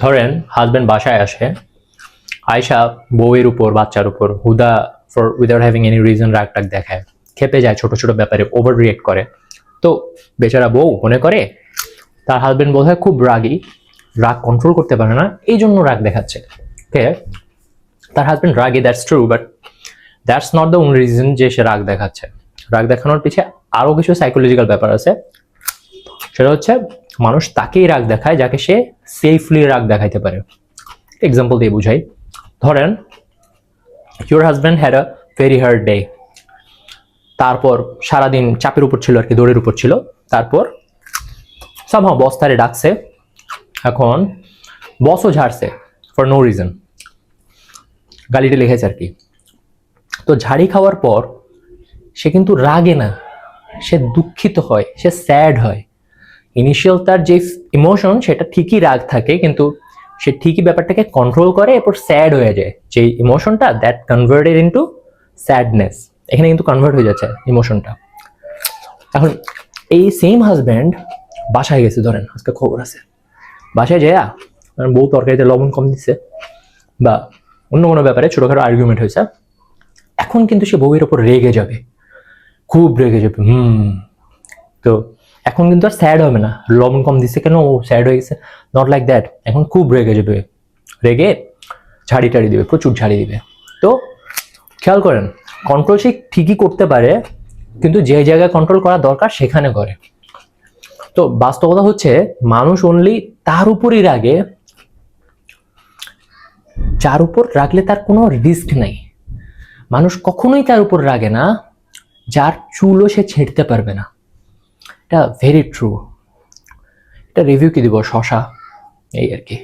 ধরেন হাজবেন্ড বাসায় আসে আয়সা বউয়ের উপর, বাচ্চার উপর, হুদা for without having any reason রাগ টাগ দেখায়। খেপে যায়, ছোট ছোট ব্যাপারে ওভার রিয়েক্ট করে। তো বেচারা বউ মনে করে, তার হাজবেন্ড বোধ হয় খুব রাগী, রাগ কন্ট্রোল করতে পারে না, এই জন্য রাগ দেখাচ্ছে। ওকে তার husband ragi that's true but that's not the only reason যে সে রাগ দেখাচ্ছে। রাগ দেখানোর পিছিয়ে আরও কিছু সাইকোলজিক্যাল ব্যাপার আছে। সেটা হচ্ছে মানুষ তাকেই রাগ দেখায় যাকে সে সেফলি রাগ দেখাইতে পারে। এক্সাম্পল দিয়ে বুঝাই। ধরেন your husband had a very hard day তারপর সারাদিন চাপের উপর ছিল আর কি, দৌড়ের উপর ছিল। তারপর সামহাও বস তারে ডাকছে। এখন বসও ঝাড়ছে ফর নো রিজন গালিটা লিখেছে আর কি। তো ঝাড়ি খাওয়ার পর সে কিন্তু রাগে না। সে দুঃখিত হয়, সে স্যাড হয়। ইনিশিয়াল তার যে ইমোশন সেটা ঠিকই রাগ থাকে, কিন্তু সে ঠিকই ব্যাপারটাকে কন্ট্রোল করে, এরপর স্যাড হয়ে যায়। যে ইমোশনটা দ্যাট কনভার্টেড ইনটু স্যাডনেস এখানে কিন্তু কনভার্ট হয়ে যাচ্ছে ইমোশনটা এখন, এই সেম হাজব্যান্ড বাসায় গেছে, ধরেন, আজকে খবর আছে। বাসায় যায় বউ তরকারিতে লবণ কম দিচ্ছে বা অন্য কোনো ব্যাপারে ছোটোখাটো আর্গুমেন্ট হয়েছে। এখন কিন্তু সে বউয়ের ওপর রেগে যাবে। খুব রেগে যাবে, হুম। তো এখন কিন্তু আর স্যাড হবে না। লবণ কম দিচ্ছে কেন? ও স্যাড হয়ে গেছে। নট লাইক দ্যাট এখন খুব রেগে যাবে। রেগে ঝাড়ি টাড়ি দিবে, প্রচুর ঝাড়ি দিবে। তো খেয়াল করেন কন্ট্রোল সে ঠিকই করতে পারে, কিন্তু যে জায়গায় কন্ট্রোল করা দরকার সেখানে করে। তো বাস্তবতা হচ্ছে, মানুষ অনলি তার উপরই রাগে, যার উপর রাগলে তার কোনো রিস্ক নাই। মানুষ কখনোই তার উপর রাগে না, যার চুলও সে ছেড়তে পারবে না। এটা ভেরি ট্রু এটা রিভিউ কি দিব? শশা? এই আর কি।